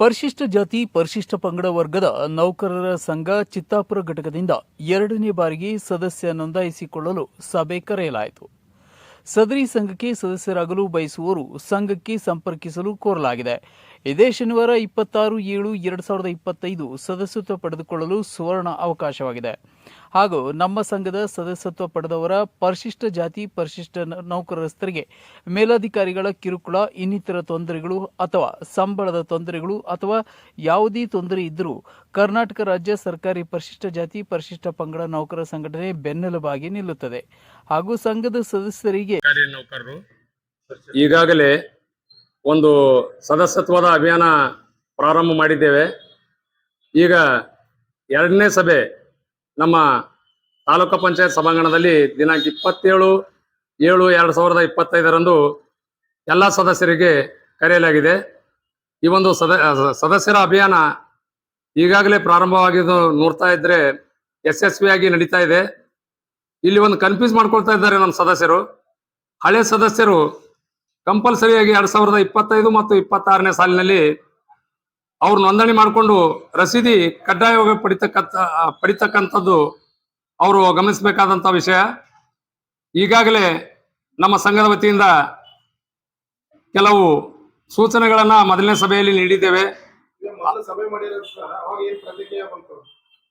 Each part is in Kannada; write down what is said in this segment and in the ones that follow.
ಪರಿಶಿಷ್ಟ ಜಾತಿ, ಪರಿಶಿಷ್ಟ ಪಂಗಡ ವರ್ಗದ ನೌಕರರ ಸಂಘ ಚಿತ್ತಾಪುರ ಘಟಕದಿಂದ ಎರಡನೇ ಬಾರಿಗೆ ಸದಸ್ಯ ನೋಂದಾಯಿಸಿಕೊಳ್ಳಲು ಸಭೆ ಕರೆಯಲಾಯಿತು. ಸದರಿ ಸಂಘಕ್ಕೆ ಸದಸ್ಯರಾಗಲು ಬಯಸುವವರು ಸಂಘಕ್ಕೆ ಸಂಪರ್ಕಿಸಲು ಕೋರಲಾಗಿದೆ. ಇದೇ ಶನಿವಾರ ಇಪ್ಪತ್ತಾರು ಏಳು ಎರಡು ಸಾವಿರದ ಇಪ್ಪತ್ತೈದು ಸದಸ್ಯತ್ವ ಪಡೆದುಕೊಳ್ಳಲು ಸುವರ್ಣ ಅವಕಾಶವಾಗಿದೆ. ಹಾಗೂ ನಮ್ಮ ಸಂಘದ ಸದಸ್ಯತ್ವ ಪಡೆದವರ ಪರಿಶಿಷ್ಟ ಜಾತಿ ಪರಿಶಿಷ್ಟ ನೌಕರಸ್ಥರಿಗೆ ಮೇಲಾಧಿಕಾರಿಗಳ ಕಿರುಕುಳ ಇನ್ನಿತರ ತೊಂದರೆಗಳು ಅಥವಾ ಸಂಬಳದ ತೊಂದರೆಗಳು ಅಥವಾ ಯಾವುದೇ ತೊಂದರೆ ಇದ್ದರೂ ಕರ್ನಾಟಕ ರಾಜ್ಯ ಸರ್ಕಾರಿ ಪರಿಶಿಷ್ಟ ಜಾತಿ ಪರಿಶಿಷ್ಟ ಪಂಗಡ ನೌಕರ ಸಂಘಟನೆ ಬೆನ್ನೆಲುಬಾಗಿ ನಿಲ್ಲುತ್ತದೆ. ಹಾಗೂ ಸಂಘದ ಸದಸ್ಯರಿಗೆ ಸರ್ಕಾರಿ ನೌಕರರು ಈಗಾಗಲೇ ಒಂದು ಸದಸ್ಯತ್ವದ ಅಭಿಯಾನ ಪ್ರಾರಂಭ ಮಾಡಿದ್ದೇವೆ. ಈಗ ಎರಡನೇ ಸಭೆ ನಮ್ಮ ತಾಲೂಕು ಪಂಚಾಯತ್ ಸಭಾಂಗಣದಲ್ಲಿ ದಿನಾಂಕ ಇಪ್ಪತ್ತೇಳು ಏಳು ಎರಡು ಸಾವಿರದ ಇಪ್ಪತ್ತೈದರಂದು ಎಲ್ಲ ಸದಸ್ಯರಿಗೆ ಕರೆಯಲಾಗಿದೆ. ಈ ಒಂದು ಸದ, ಸದಸ್ಯರ ಅಭಿಯಾನ ಈಗಾಗಲೇ ಪ್ರಾರಂಭವಾಗಿದ್ದು ನೋಡ್ತಾ ಇದ್ರೆ ಯಶಸ್ವಿಯಾಗಿ ನಡೀತಾ ಇದೆ. ಇಲ್ಲಿ ಒಂದು ಕನ್ಫ್ಯೂಸ್ ಮಾಡ್ಕೊಳ್ತಾ ಇದ್ದಾರೆ ನಮ್ಮ ಸದಸ್ಯರು. ಹಳೆ ಸದಸ್ಯರು ಕಂಪಲ್ಸರಿಯಾಗಿ ಎರಡ್ ಸಾವಿರದ ಇಪ್ಪತ್ತೈದು ಮತ್ತು ಇಪ್ಪತ್ತಾರನೇ ಸಾಲಿನಲ್ಲಿ ಅವ್ರು ನೋಂದಣಿ ಮಾಡಿಕೊಂಡು ರಸೀದಿ ಕಡ್ಡಾಯವಾಗಿ ಪಡಿತಕ್ಕಂಥ ಪಡಿತಕ್ಕಂಥದ್ದು ಅವರು ಗಮನಿಸಬೇಕಾದಂಥ ವಿಷಯ. ಈಗಾಗಲೇ ನಮ್ಮ ಸಂಘದ ವತಿಯಿಂದ ಕೆಲವು ಸೂಚನೆಗಳನ್ನ ಮೊದಲನೇ ಸಭೆಯಲ್ಲಿ ನೀಡಿದ್ದೇವೆ.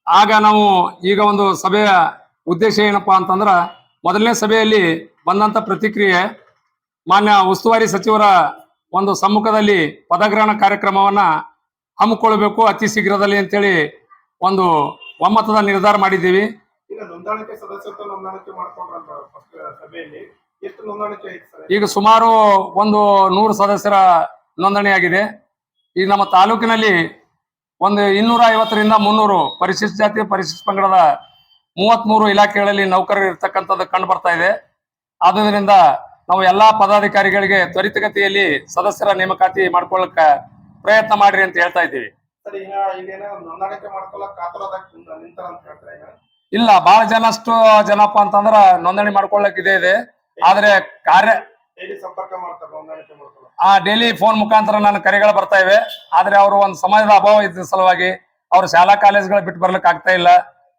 ಆಗ ನಾವು ಈಗ ಒಂದು ಸಭೆಯ ಉದ್ದೇಶ ಏನಪ್ಪಾ ಅಂತಂದ್ರ ಮೊದಲನೇ ಸಭೆಯಲ್ಲಿ ಬಂದಂತ ಪ್ರತಿಕ್ರಿಯೆ ಮಾನ್ಯ ಉಸ್ತುವಾರಿ ಸಚಿವರ ಒಂದು ಸಮ್ಮುಖದಲ್ಲಿ ಪದಗ್ರಹಣ ಕಾರ್ಯಕ್ರಮವನ್ನ ಹಮ್ಮಿಕೊಳ್ಬೇಕು ಅತಿ ಶೀಘ್ರದಲ್ಲಿ ಅಂತೇಳಿ ಒಂದು ಒಮ್ಮತದ ನಿರ್ಧಾರ ಮಾಡಿದ್ದೀವಿ. ಈಗ ಸುಮಾರು ಒಂದು ನೂರು ಸದಸ್ಯರ ನೋಂದಣಿಯಾಗಿದೆ ಈಗ ನಮ್ಮ ತಾಲೂಕಿನಲ್ಲಿ ಒಂದು ಇನ್ನೂರ ಐವತ್ತರಿಂದ ಮುನ್ನೂರು ಪರಿಶಿಷ್ಟ ಜಾತಿ ಪರಿಶಿಷ್ಟ ಪಂಗಡದ ಮೂವತ್ಮೂರು ಇಲಾಖೆಗಳಲ್ಲಿ ನೌಕರರು ಇರ್ತಕ್ಕಂಥದ್ದು ಕಂಡು ಬರ್ತಾ ಇದೆ. ಆದುದರಿಂದ ನಾವು ಎಲ್ಲಾ ಪದಾಧಿಕಾರಿಗಳಿಗೆ ತ್ವರಿತಗತಿಯಲ್ಲಿ ಸದಸ್ಯರ ನೇಮಕಾತಿ ಮಾಡ್ಕೊಳ್ಳಕ ಪ್ರಯತ್ನ ಮಾಡ್ರಿ ಅಂತ ಹೇಳ್ತಾ ಇದ್ದೀವಿ. ಇಲ್ಲ ಬಹಳ ಜನ ಅಷ್ಟು ಜನಪ್ಪ ಅಂತಂದ್ರ ನೋಂದಣಿ ಮಾಡ್ಕೊಳ್ಳಕ್ ಇದೆ ಇದೆ. ಆದ್ರೆ ಕಾರ್ಯ ಆ ಡೈಲಿ ಫೋನ್ ಮುಖಾಂತರ ನನ್ನ ಕರೆಗಳು ಬರ್ತಾ ಇವೆ. ಆದ್ರೆ ಅವರು ಒಂದು ಸಮಯದ ಅಭಾವ ಇದ್ದ ಸಲುವಾಗಿ ಅವ್ರು ಶಾಲಾ ಕಾಲೇಜುಗಳ ಬಿಟ್ಟು ಬರ್ಲಿಕ್ಕೆ ಆಗ್ತಾ ಇಲ್ಲ.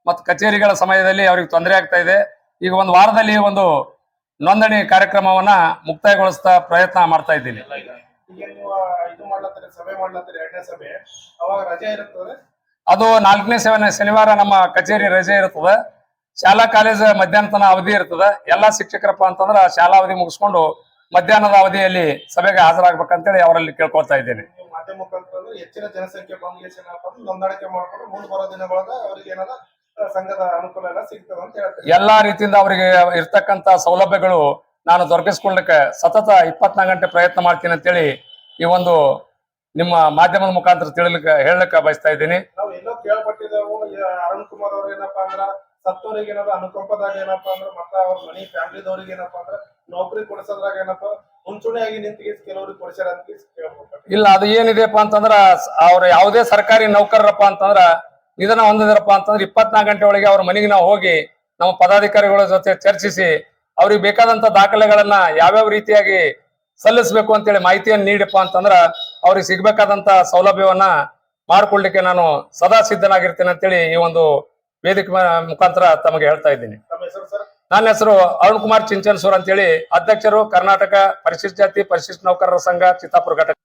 ಮತ್ತು ಕಚೇರಿಗಳ ಸಮಯದಲ್ಲಿ ಅವ್ರಿಗೆ ತೊಂದರೆ ಆಗ್ತಾ ಇದೆ. ಈಗ ಒಂದು ವಾರದಲ್ಲಿ ಒಂದು ನೋಂದಣಿ ಕಾರ್ಯಕ್ರಮವನ್ನ ಮುಕ್ತಾಯಗೊಳಿಸ್ತಾ ಪ್ರಯತ್ನ ಮಾಡ್ತಾ ಇದ್ದೀನಿ. ಈಗ ಇದು ಮಾಡ್ಲತ್ತೀರಿ ಸಭೆ ಮಾಡ್ಲತ್ತೀರಿ ಎರಡನೇ ಸಭೆ ಅವಾಗ ರಜೆ ಇರುತ್ತದೆ ಅದು? ನಾಲ್ಕನೇ ಸೇವನೆ ಶನಿವಾರ ನಮ್ಮ ಕಚೇರಿ ರಜೆ ಇರ್ತದೆ ಶಾಲಾ ಕಾಲೇಜ್ ಮಧ್ಯಾಹ್ನ ತನ ಅವಧಿ ಇರ್ತದೆ. ಎಲ್ಲಾ ಶಿಕ್ಷಕರಪ್ಪ ಅಂತಂದ್ರ ಶಾಲಾ ಅವಧಿ ಮುಗಿಸ್ಕೊಂಡು ಮಧ್ಯಾಹ್ನದ ಅವಧಿಯಲ್ಲಿ ಸಭೆಗೆ ಹಾಜರಾಗ್ಬೇಕಂತೇಳಿ ಅವರಲ್ಲಿ ಕೇಳ್ಕೊಳ್ತಾ ಇದ್ದೇನೆ. ಹೆಚ್ಚಿನ ಜನಸಂಖ್ಯೆ ನೋಂದಾಣಿಕೆ ಮಾಡ್ಕೊಂಡು ಮುಂದೆ ಬರೋ ದಿನಗಳಾಗ ಅವರಿಗೆ ಏನಾದ? ಆ, ಸಂಘದ ಅನುಕೂಲ ಎಲ್ಲ ಸಿಗ್ತದೆ ಅಂತ ಹೇಳ್ತಾರೆ ಎಲ್ಲಾ ರೀತಿಯಿಂದ ಅವರಿಗೆ ಇರ್ತಕ್ಕಂತ ಸೌಲಭ್ಯಗಳು ನಾನು ದೊರಕಿಸ್ಕೊಳ್ಳಕ್ಕೆ ಸತತ ಇಪ್ಪತ್ನಾಲ್ಕು ಗಂಟೆ ಪ್ರಯತ್ನ ಮಾಡ್ತೀನಿ ಅಂತೇಳಿ ಈ ಒಂದು ನಿಮ್ಮ ಮಾಧ್ಯಮದ ಮುಖಾಂತರ ತಿಳಿಲಿಕ್ಕೆ ಹೇಳಲಿಕ್ಕೆ ಬಯಸ್ತಾ ಇದ್ದೀನಿ. ನಾವು ಎಲ್ಲೋ ಕೇಳ್ಪಟ್ಟಿದ್ದೆವು ಅರುಣ್ ಕುಮಾರ್ ಅವ್ರು ಏನಪ್ಪಾ ಅಂದ್ರ ಸತ್ತೋರಿಗೆ ಏನಾದ್ರು ಅನುಕಂಪದಾಗ ಏನಪ್ಪಾ ಅಂದ್ರ ಮತ್ತ ಅವ್ರ ಮನಿ ಫ್ಯಾಮಿಲಿದವ್ರಿಗೆ ಏನಪ್ಪಾ ಅಂದ್ರ ನೌಕರಿ ಕೊಡಿಸೋದ್ರಾಗ ಏನಪ್ಪಾ ಮುಂಚೂಣಿಯಾಗಿ ನಿಂತಿಗೆ ಕೆಲವ್ರಿಗೆ ಕೊಡಿಸ್ಯಾರ ಅಂತ ಕೇಳ್ಬೇಕು ಇಲ್ಲ ಅದು ಏನಿದೆಯಪ್ಪ ಅಂತಂದ್ರ ಅವ್ರ ಯಾವುದೇ ಸರ್ಕಾರಿ ನೌಕರರಪ್ಪ ಅಂತಂದ್ರ ನಿಧನ ಹೊಂದಿದ್ರಪ್ಪ ಅಂತಂದ್ರೆ ಇಪ್ಪತ್ನಾಲ್ಕು ಗಂಟೆ ಒಳಗೆ ಅವ್ರ ಮನೆಗೆ ನಾವು ಹೋಗಿ ನಮ್ಮ ಪದಾಧಿಕಾರಿಗಳ ಜೊತೆ ಚರ್ಚಿಸಿ ಅವ್ರಿಗೆ ಬೇಕಾದಂತ ದಾಖಲೆಗಳನ್ನ ಯಾವ್ಯಾವ ರೀತಿಯಾಗಿ ಸಲ್ಲಿಸಬೇಕು ಅಂತೇಳಿ ಮಾಹಿತಿಯನ್ನು ನೀಡಪ್ಪ ಅಂತಂದ್ರ ಅವ್ರಿಗೆ ಸಿಗ್ಬೇಕಾದಂತ ಸೌಲಭ್ಯವನ್ನ ಮಾಡ್ಕೊಳ್ಲಿಕ್ಕೆ ನಾನು ಸದಾ ಸಿದ್ಧನಾಗಿರ್ತೇನೆ ಅಂತೇಳಿ ಈ ಒಂದು ವೇದಿಕೆ ಮುಖಾಂತರ ತಮಗೆ ಹೇಳ್ತಾ ಇದ್ದೀನಿ. ನನ್ನ ಹೆಸರು ಅರುಣ್ ಕುಮಾರ್ ಚಿಂಚನ್ಸೂರ್ ಅಂತೇಳಿ ಅಧ್ಯಕ್ಷರು ಕರ್ನಾಟಕ ಪರಿಶಿಷ್ಟ ಜಾತಿ ಪರಿಶಿಷ್ಟ ನೌಕರರ ಸಂಘ ಚಿತ್ತಾಪುರ ಘಟಕ.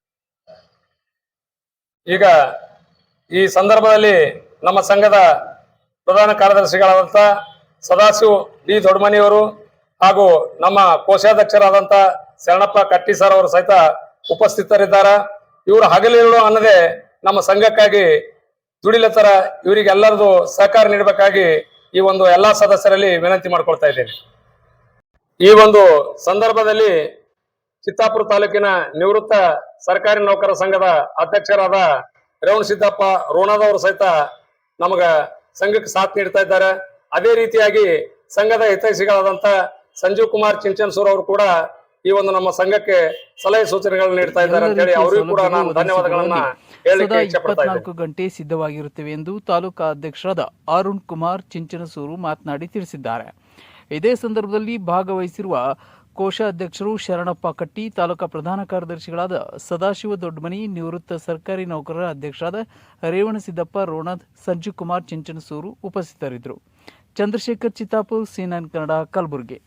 ಈಗ ಈ ಸಂದರ್ಭದಲ್ಲಿ ನಮ್ಮ ಸಂಘದ ಪ್ರಧಾನ ಕಾರ್ಯದರ್ಶಿಗಳಾದಂಥ ಸದಾಶಿವ ಡಿ ದೊಡ್ಡಮನಿಯವರು ಹಾಗೂ ನಮ್ಮ ಕೋಶಾಧ್ಯಕ್ಷರಾದಂಥ ಶರಣಪ್ಪ ಕಟ್ಟಿ ಸರ್ ಅವರು ಸಹಿತ ಉಪಸ್ಥಿತರಿದ್ದಾರೆ. ಇವರು ಹಗಲಿರುಳು ಅನ್ನದೇ ನಮ್ಮ ಸಂಘಕ್ಕಾಗಿ ದುಡಿಲತ್ತರ ಇವರಿಗೆಲ್ಲರದು ಸಹಕಾರ ನೀಡಬೇಕಾಗಿ ಈ ಒಂದು ಎಲ್ಲಾ ಸದಸ್ಯರಲ್ಲಿ ವಿನಂತಿ ಮಾಡ್ಕೊಳ್ತಾ ಇದ್ದೇನೆ. ಈ ಒಂದು ಸಂದರ್ಭದಲ್ಲಿ ಚಿತ್ತಾಪುರ ತಾಲೂಕಿನ ನಿವೃತ್ತ ಸರ್ಕಾರಿ ನೌಕರ ಸಂಘದ ಅಧ್ಯಕ್ಷರಾದ ರೇವಣ ಸಿದ್ದಪ್ಪ ರೋಣದವರು ಸಹಿತ ನಮಗ ಸಂಘಕ್ಕೆ ಸಾಥ್ ನೀಡ್ತಾ ಇದ್ದಾರೆ. ಅದೇ ರೀತಿಯಾಗಿ ಸಂಘದ ಹಿತೈಷಿಗಳಾದಂತ ಸಂಜೀವ್ ಕುಮಾರ್ ಚಿಂಚನ್ಸೂರ್ ಅವರು ಕೂಡ ಈ ಒಂದು ನಮ್ಮ ಸಂಘಕ್ಕೆ ಸಲಹೆ ಸೂಚನೆಗಳನ್ನು ನೀಡ್ತಾ ಇದ್ದಾರೆ ಅಂತ ಹೇಳಿ ಅವರಿಗೂ ಕೂಡ ನಾನು ಧನ್ಯವಾದಗಳನ್ನ ಇಪ್ಪತ್ನಾಲ್ಕು ಗಂಟೆ ಸಿದ್ಧವಾಗಿರುತ್ತವೆ ಎಂದು ತಾಲೂಕಾ ಅಧ್ಯಕ್ಷರಾದ ಅರುಣ್ ಕುಮಾರ್ ಚಿಂಚನಸೂರು ಮಾತನಾಡಿ ತಿಳಿಸಿದ್ದಾರೆ. ಇದೇ ಸಂದರ್ಭದಲ್ಲಿ ಭಾಗವಹಿಸಿರುವ ಕೋಶಾಧ್ಯಕ್ಷರು ಶರಣಪ್ಪ ಕಟ್ಟಿ, ತಾಲೂಕಾ ಪ್ರಧಾನ ಕಾರ್ಯದರ್ಶಿಗಳಾದ ಸದಾಶಿವ ದೊಡ್ಡಮನಿ, ನಿವೃತ್ತ ಸರ್ಕಾರಿ ನೌಕರರ ಅಧ್ಯಕ್ಷರಾದ ರೇವಣಸಿದ್ದಪ್ಪ ರೋಣದ್, ಸಂಜೀವ್ ಕುಮಾರ್, ಚಿಂಚನಸೂರು ಉಪಸ್ಥಿತರಿದ್ದರು. ಚಂದ್ರಶೇಖರ್ ಚಿತ್ತಾಪುರ್ ಸಿನನ್ ಕನ್ನಡ, ಕಲಬುರಗಿ.